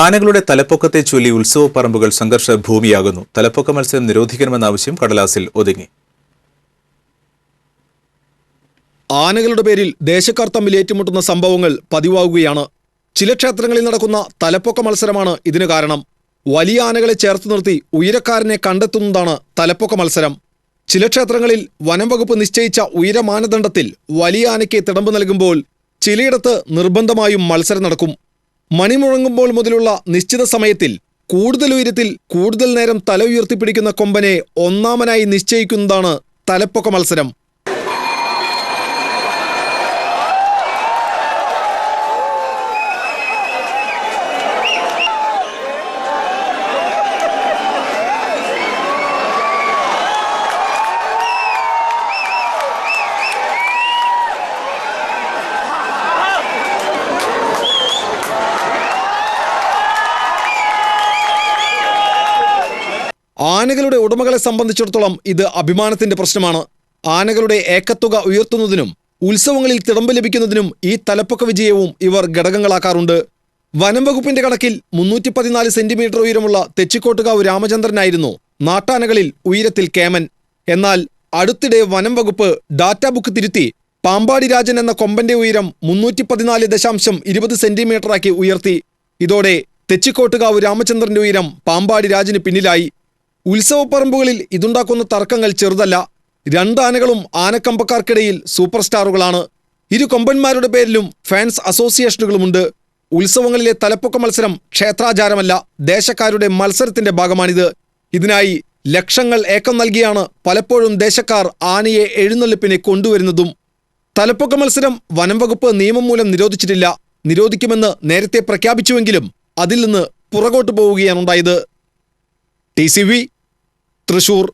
ആനകളുടെ തലപ്പൊക്കത്തെ ചൊല്ലി ഉത്സവപ്പറമ്പുകൾ സംഘർഷ ഭൂമിയാകുന്നു തലപ്പൊക്ക മത്സരം നിരോധിക്കണമെന്ന ആവശ്യം കടലാസിൽ ഒതുങ്ങി. ആനകളുടെ പേരിൽ ദേശക്കാർ തമ്മിൽ ഏറ്റുമുട്ടുന്ന സംഭവങ്ങൾ പതിവാകുകയാണ്. ചില ക്ഷേത്രങ്ങളിൽ നടക്കുന്ന തലപ്പൊക്ക മത്സരമാണ് ഇതിന് കാരണം. വലിയ ആനകളെ ചേർത്ത് നിർത്തി ഉയരക്കാരനെ കണ്ടെത്തുന്നതാണ് തലപ്പൊക്ക മത്സരം. ചില ക്ഷേത്രങ്ങളിൽ വനം വകുപ്പ് നിശ്ചയിച്ച ഉയരമാനദണ്ഡത്തിൽ വലിയ ആനയ്ക്ക് തിടമ്പ് നൽകുമ്പോൾ ചിലയിടത്ത് നിർബന്ധമായും മത്സരം നടക്കും. മണി മുഴങ്ങുമ്പോൾ മുതലുള്ള നിശ്ചിത സമയത്തിൽ കൂടുതൽ ഉയരത്തിൽ കൂടുതൽ നേരം തല ഉയർത്തിപ്പിടിക്കുന്ന കൊമ്പനെ ഒന്നാമനായി നിശ്ചയിക്കുന്നതാണ് തലപ്പൊക്ക മത്സരം. ആനകളുടെ ഉടമകളെ സംബന്ധിച്ചിടത്തോളം ഇത് അഭിമാനത്തിന്റെ പ്രശ്നമാണ്. ആനകളുടെ ഏക്കത്തുക ഉയർത്തുന്നതിനും ഉത്സവങ്ങളിൽ തിടമ്പ് ലഭിക്കുന്നതിനും ഈ തലപ്പൊക്ക വിജയവും ഇവർ ഘടകങ്ങളാക്കാറുണ്ട്. വനം വകുപ്പിന്റെ കണക്കിൽ മുന്നൂറ്റി പതിനാല് സെന്റിമീറ്റർ ഉയരമുള്ള തെച്ചിക്കോട്ടുകാവ് രാമചന്ദ്രനായിരുന്നു നാട്ടാനകളിൽ ഉയരത്തിൽ കേമൻ. എന്നാൽ അടുത്തിടെ വനം വകുപ്പ് ഡാറ്റാ ബുക്ക് തിരുത്തി പാമ്പാടി രാജൻ എന്ന കൊമ്പന്റെ ഉയരം മുന്നൂറ്റി പതിനാല് ദശാംശം ഇരുപത് സെന്റിമീറ്ററാക്കി ഉയർത്തി. ഇതോടെ തെച്ചിക്കോട്ടുകാവ് രാമചന്ദ്രന്റെ ഉയരം പാമ്പാടി രാജന് പിന്നിലായി. ഉത്സവപ്പറമ്പുകളിൽ ഇതുണ്ടാക്കുന്ന തർക്കങ്ങൾ ചെറുതല്ല. രണ്ട് ആനകളും ആനക്കമ്പക്കാർക്കിടയിൽ സൂപ്പർ സ്റ്റാറുകളാണ് ഇരു കൊമ്പന്മാരുടെ പേരിലും ഫാൻസ് അസോസിയേഷനുകളുമുണ്ട്. ഉത്സവങ്ങളിലെ തലപ്പൊക്ക മത്സരം ക്ഷേത്രാചാരമല്ല ദേശക്കാരുടെ മത്സരത്തിന്റെ ഭാഗമാണിത്. ഇതിനായി ലക്ഷങ്ങൾ ഏക്കം നൽകിയാണ് പലപ്പോഴും ദേശക്കാർ ആനയെ എഴുന്നള്ളിപ്പിനെ കൊണ്ടുവരുന്നതും. തലപ്പൊക്ക മത്സരം വനം വകുപ്പ് നിയമം മൂലം നിരോധിച്ചിട്ടില്ല. നിരോധിക്കുമെന്ന് നേരത്തെ പ്രഖ്യാപിച്ചുവെങ്കിലും അതിൽ നിന്ന് പുറകോട്ട് പോവുകയാണുണ്ടായത് ടി സി വി തൃശൂർ